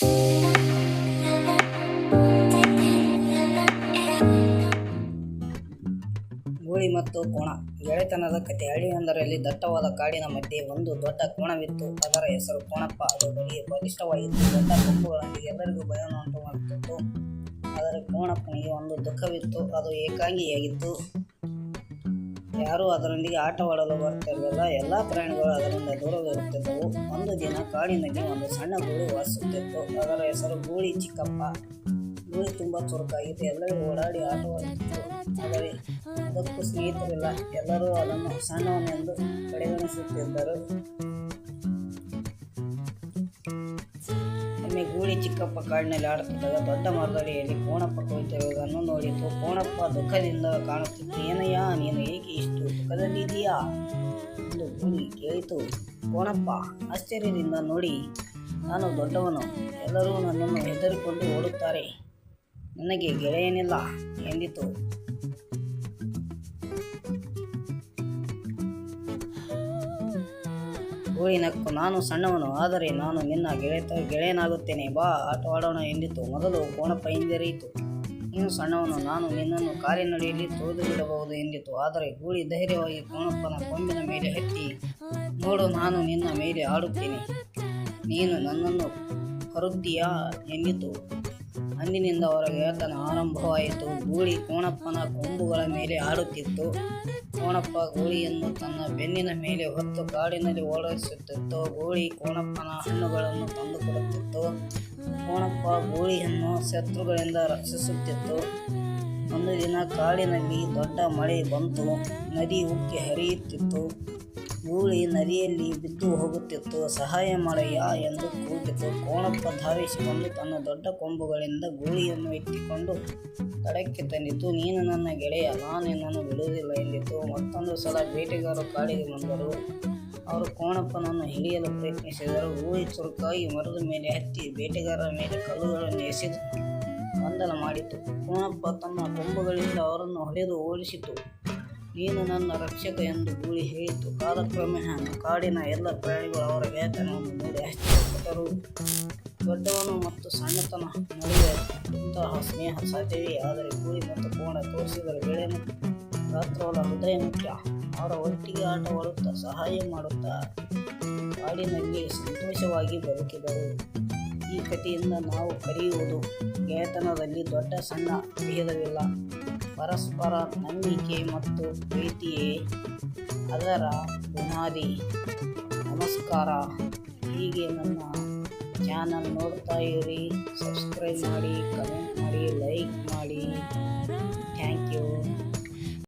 ಗೂಳಿ ಮತ್ತು ಕೋಣ. ಗೆಳೆತನದ ಕಥೆ ಹಳ್ಳಿಯೊಂದರಲ್ಲಿ ದಟ್ಟವಾದ ಕಾಡಿನ ಮಧ್ಯೆ ಒಂದು ದೊಡ್ಡ ಕೋಣವಿತ್ತು. ಅದರ ಹೆಸರು ಕೋಣಪ್ಪ. ಅದು ಬಳಿ ಬಲಿಷ್ಠವಾಗಿತ್ತು. ದೊಡ್ಡ ಕೊಂಬುಗಳೊಂದಿಗೆ ಎಲ್ಲರಿಗೂ ಭಯವನ್ನು ಉಂಟು ಮಾಡುತ್ತಿತ್ತು ಆದರೆ ಕೋಣಪ್ಪನಿಗೆ ಒಂದು ದುಃಖವಿತ್ತು. ಅದು ಏಕಾಂಗಿಯಾಗಿತ್ತು. ಯಾರೂ ಅದರೊಂದಿಗೆ ಆಟವಾಡಲು ಬರುತ್ತಿರಲಿಲ್ಲ ಎಲ್ಲ ಪ್ರಾಣಿಗಳು ಅದರಿಂದ ದೂರವಿರುತ್ತಿದ್ದವು ಒಂದು ದಿನ ಕಾಡಿನಲ್ಲಿ ಒಂದು ಸಣ್ಣ ಗೂಳಿ ವಾಸಿಸುತ್ತಿತ್ತು ಅದರ ಹೆಸರು ಗೂಳಿ ಚಿಕ್ಕಪ್ಪ. ಗೂಳಿ ತುಂಬ ಚುರುಕಾಗಿತ್ತು ಎಲ್ಲರೂ ಓಡಾಡಿ ಆಟವಾಡುತ್ತಿತ್ತು. ಆದರೆ ಅದಕ್ಕೂ ಸ್ನೇಹಿತರಿಲ್ಲ. ಎಲ್ಲರೂ ಅದನ್ನು ಸಣ್ಣವನೆಂದು ಕಡೆಗಣಿಸುತ್ತಿದ್ದರು. ಗೂಳಿ ಚಿಕ್ಕಪ್ಪ ಕಾಡಿನಲ್ಲಿ ಆಡುತ್ತಿದ್ದಾಗ ದೊಡ್ಡ ಮರದಡಿಯಲ್ಲಿ ಕೋಣಪ್ಪ ಕುಳಿತಿರುವುದನ್ನು ನೋಡಿತು. ಕೋಣಪ್ಪ ದುಃಖದಿಂದ ಕಾಣುತ್ತಿತ್ತು. ಏನಯ್ಯ, ನೀನು ಏಕೆ ಇಷ್ಟು ದುಃಖದಲ್ಲಿದೆಯಾ ಎಂದು ಧೂಳಿ ಕೇಳಿತು. ಕೋಣಪ್ಪ ಆಶ್ಚರ್ಯದಿಂದ ನೋಡಿ, ನಾನು ದೊಡ್ಡವನು. ಎಲ್ಲರೂ ನನ್ನನ್ನು ಹೆದರಿಕೊಂಡು ಓಡುತ್ತಾರೆ. ನನಗೆ ಗೆಳೆಯನಿಲ್ಲ ಎಂದಿತು. ಗೂಳಿ ನಕ್ಕು ನಾನು ಸಣ್ಣವನು, ಆದರೆ ನಾನು ನಿನ್ನ ಗೆಳೆತ ಗೆಳೆಯನಾಗುತ್ತೇನೆ. ಬಾ ಆಟವಾಡೋಣ ಎಂದಿತು. ಮೊದಲು ಕೋಣಪ್ಪ ಹಿಂಜರಿಯಿತು. ನೀನು ಸಣ್ಣವನು, ನಾನು ನಿನ್ನನ್ನು ಕಾರಿನಡಿಯಲ್ಲಿ ತೋದು ಬಿಡಬಹುದು ಎಂದಿತು. ಆದರೆ ಗೂಳಿ ಧೈರ್ಯವಾಗಿ ಕೋಣಪ್ಪನ ಕೊಂಬಿನ ಮೇಲೆ ಹತ್ತಿ ನೋಡು, ನಾನು ನಿನ್ನ ಮೇಲೆ ಆಡುತ್ತೇನೆ. ನೀನು ನನ್ನನ್ನು ಕರುತ್ತೀಯಾ ಎಂದಿತು. ಅಂದಿನಿಂದ ಅವರ ಗೆಳೆತನ ಆರಂಭವಾಯಿತು. ಗೂಳಿ ಕೋಣಪ್ಪನ ಕೊಂಬುಗಳ ಮೇಲೆ ಆಡುತ್ತಿತ್ತು. ಕೋಣಪ್ಪ ಗೂಳಿಯನ್ನು ತನ್ನ ಬೆನ್ನಿನ ಮೇಲೆ ಹೊತ್ತು ಕಾಡಿನಲ್ಲಿ ಓಡಿಸುತ್ತಿತ್ತು ಗೂಳಿ ಕೋಣಪ್ಪನ ಹಣ್ಣುಗಳನ್ನು ತಂದುಕೊಡುತ್ತಿತ್ತು ಕೋಣಪ್ಪ ಗೂಳಿಯನ್ನು ಶತ್ರುಗಳಿಂದ ರಕ್ಷಿಸುತ್ತಿತ್ತು. ಒಂದು ದಿನ ಕಾಡಿನಲ್ಲಿ ದೊಡ್ಡ ಮಳೆ ಬಂತು. ನದಿ ಉಕ್ಕಿ ಹರಿಯುತ್ತಿತ್ತು. ಗೂಳಿ ನದಿಯಲ್ಲಿ ಬಿದ್ದು ಹೋಗುತ್ತಿತ್ತು. ಸಹಾಯ ಮಾಡಯ್ಯ ಎಂದು ಕೂಗಿತು. ಕೋಣಪ್ಪ ಧಾವಿಸಿಕೊಂಡು ತನ್ನ ದೊಡ್ಡ ಕೊಂಬುಗಳಿಂದ ಗೂಳಿಯನ್ನು ಎತ್ತಿಕೊಂಡು ತಡಕ್ಕೆ ತಂದಿತು. ನೀನು ನನ್ನ ಗೆಳೆಯ, ನಾನು ಬಿಡುವುದಿಲ್ಲ ಎಂದಿತು ಮತ್ತೊಂದು ಸಲ ಬೇಟೆಗಾರರು ಕಾಡಿಗೆ ಬಂದರು. ಅವರು ಕೋಣಪ್ಪನನ್ನು ಹಿಡಿಯಲು ಪ್ರಯತ್ನಿಸಿದರು. ಗೂಳಿ ಚುರುಕಾಗಿ ಮರದ ಮೇಲೆ ಹತ್ತಿ ಬೇಟೆಗಾರರ ಮೇಲೆ ಕಲ್ಲುಗಳನ್ನು ಎಸೆದು ಗೊಂದಲ ಮಾಡಿತು. ಕೋಣಪ್ಪ ತನ್ನ ಕೊಂಬುಗಳಿಂದ ಅವರನ್ನು ಹೊಡೆದು ಓಡಿಸಿತು. ನೀನು ನನ್ನ ರಕ್ಷಕ ಎಂದು ಗೂಳಿ ಹೇಳಿತು. ಕಾಲಕ್ರಮೇಣ ಕಾಡಿನ ಎಲ್ಲ ಪ್ರಾಣಿಗಳು ಅವರ ವೇತನವನ್ನು ನೋಡಿ ಆಶ್ಚರ್ಯಪಟ್ಟರು. ದೊಡ್ಡವನು ಮತ್ತು ಸಣ್ಣತನ ನಡುವೆ ಇಂತಹ ಸ್ನೇಹ ಸಾಧ್ಯವೇ? ಆದರೆ ಗೂಳಿ ಮತ್ತು ಕೋಣ ತೋರಿಸಿದರೆ ಬೆಳೆ ಗಾತ್ರವಲ್ಲ ಹೃದಯ ಮುಖ್ಯ. ಅವರ ಒಟ್ಟಿಗೆ ಆಟವಾಡುತ್ತಾ ಸಹಾಯ ಮಾಡುತ್ತಾ ಕಾಡಿನಲ್ಲಿ ಸಂತೋಷವಾಗಿ ಬದುಕಿದರು. ಈ ಕಥೆಯಿಂದ ನಾವು ಕಲಿಯುವುದು ಗೆಳೆತನದಲ್ಲಿ ದೊಡ್ಡ ಸಣ್ಣ ಭೇದವಿಲ್ಲ ಪರಸ್ಪರ ನಂಬಿಕೆ ಮತ್ತು ಪ್ರೀತಿಯೇ ಅದರ ಬುನಾದಿ. ನಮಸ್ಕಾರ. ಹೀಗೆ ನನ್ನ ಚಾನಲ್ ನೋಡ್ತಾ ಇರಿ. ಸಬ್ಸ್ಕ್ರೈಬ್ ಮಾಡಿ, ಕಮೆಂಟ್ ಮಾಡಿ, ಲೈಕ್ ಮಾಡಿ. Thank you.